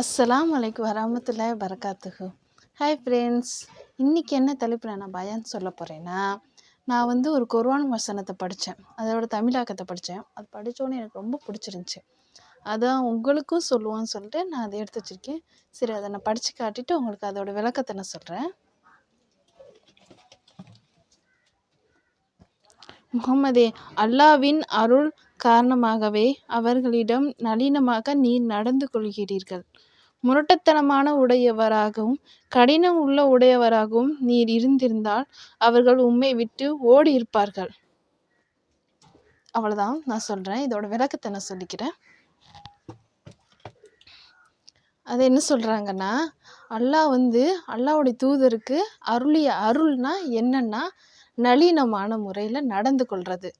அஸ்ஸலாம் வலைக்கும் வரமத்துல்லாஹி வரகாத்துஹு ஹாய் ஃப்ரெண்ட்ஸ் இன்றைக்கி என்ன தலைப்பில் நான் பயான் சொல்ல போகிறேன்னா நான் வந்து ஒரு குர்வான் வசனத்தை படித்தேன் அதோட தமிழாக்கத்தை படித்தேன் அது படித்தோன்னே எனக்கு ரொம்ப பிடிச்சிருந்துச்சி. அதான் உங்களுக்கும் சொல்லுவோன்னு சொல்லிட்டு நான் அதை எடுத்து வச்சுருக்கேன். சரி அதை நான் படித்து காட்டிட்டு உங்களுக்கு அதோட விளக்கத்தை நான் சொல்கிறேன் முகமதே அல்லாவின் அருள் காரணமாகவே அவர்களிடம் நளினமாக நீர் நடந்து கொள்கிறீர்கள். முரட்டுத்தனமான உடையவராகவும் கடினம் உள்ள உடையவராகவும் நீர் இருந்திருந்தால் அவர்கள் உம்மை விட்டு ஓடி இருப்பார்கள் அவ்வளோதான் நான் சொல்கிறேன் இதோட விளக்கத்தை நான் சொல்லிக்கிறேன். அது என்ன சொல்கிறாங்கன்னா அல்லாஹ் வந்து அல்லாவுடைய தூதருக்கு அருளிய அருள்னா என்னன்னா நளினமான முறையில் நடந்து கொள்வது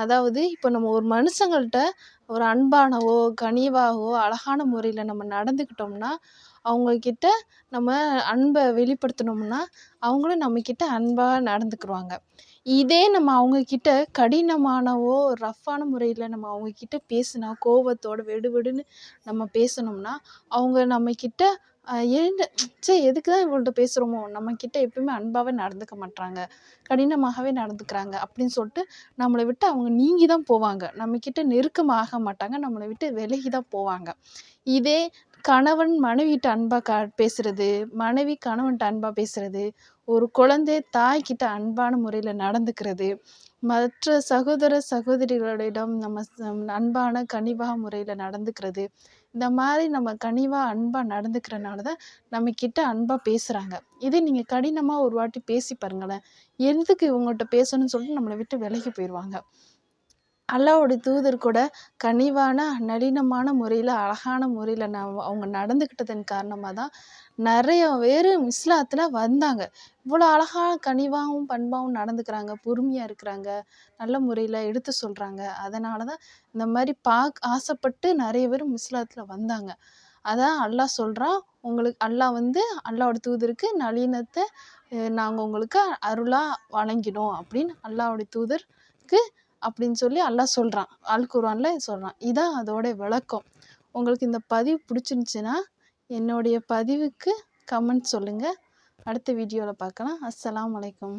அதாவது இப்போ நம்ம ஒரு மனுஷங்கள்கிட்ட ஒரு அன்பானவோ கனிவாகவோ அழகான முறையில் நம்ம நடந்துக்கிட்டோம்னா அவங்கக்கிட்ட நம்ம அன்பை வெளிப்படுத்தினோம்னா அவங்களும் நம்மக்கிட்ட அன்பாக நடந்துக்கிடுவாங்க இதே நம்ம அவங்கக்கிட்ட கடினமானவோ ரஃப்பான முறையில் நம்ம அவங்கக்கிட்ட பேசினா கோபத்தோட வெடுவெடுன்னு நம்ம பேசினோம்னா அவங்க நம்மக்கிட்ட எழுந்து ச்சே எதுக்கு தான் இவள்கிட்ட பேசுகிறோமோ நம்மக்கிட்ட எப்பயுமே அன்பாகவே நடந்துக்க மாட்றாங்க. கடினமாகவே நடந்துக்கிறாங்க அப்படின்னு சொல்லிட்டு நம்மளை விட்டு அவங்க நீங்கி தான் போவாங்க. நம்மக்கிட்ட நெருக்கமாக மாட்டாங்க. நம்மளை விட்டு விலகி தான் போவாங்க. இதே கணவன் மனைவிட்ட அன்பாக கா பேசுகிறது மனைவி கணவன்கிட்ட அன்பாக பேசுகிறது ஒரு குழந்தை தாய்கிட்ட அன்பான முறையில் நடந்துக்கிறது மற்ற சகோதர சகோதரிகளிடம் நம்ம அன்பான கனிவாக முறையில் நடந்துக்கிறது இந்த மாதிரி நம்ம கனிவாக அன்பாக நடந்துக்கிறனால தான் நம்மக்கிட்ட அன்பாக பேசுகிறாங்க இதே நீங்கள் கடினமாக ஒரு வாட்டி பேசி பாருங்களேன். எதுக்கு இவங்கள்ட்ட பேசணும்னு சொல்லிட்டு நம்மளை விட்டு விலகி போயிடுவாங்க அல்லாவுடைய தூதர் கூட கனிவான நளினமான முறையில் அழகான முறையில் நான் அவங்க நடந்துக்கிட்டதன் காரணமாக தான் நிறைய பேர் இஸ்லாத்தில் வந்தாங்க. இவ்வளோ அழகாக கனிவாகவும் பண்பாகவும் நடந்துக்கிறாங்க பொறுமையாக இருக்கிறாங்க நல்ல முறையில் எடுத்து சொல்கிறாங்க அதனால தான் இந்த மாதிரி பாக் ஆசைப்பட்டு நிறைய பேர் இஸ்லாத்தில் வந்தாங்க. அதான் அல்லாஹ் சொல்கிறான் உங்களுக்கு அல்லாஹ் வந்து அல்லாவோட தூதருக்கு நளினத்தை நாங்கள் உங்களுக்கு அருளாக வழங்கினோம் அப்படின்னு அல்லாவுடைய தூதருக்கு அப்படின்னு சொல்லி அல்லாஹ் சொல்கிறான் அல் குர்ஆனில் சொல்கிறான் இதான் அதோடைய விளக்கம். உங்களுக்கு இந்த பதிவு பிடிச்சிருந்துச்சின்னா என்னுடைய பதிவுக்கு கமெண்ட் சொல்லுங்கள் அடுத்த வீடியோவில் பார்க்கலாம். அஸ்ஸலாம் வலைக்கம்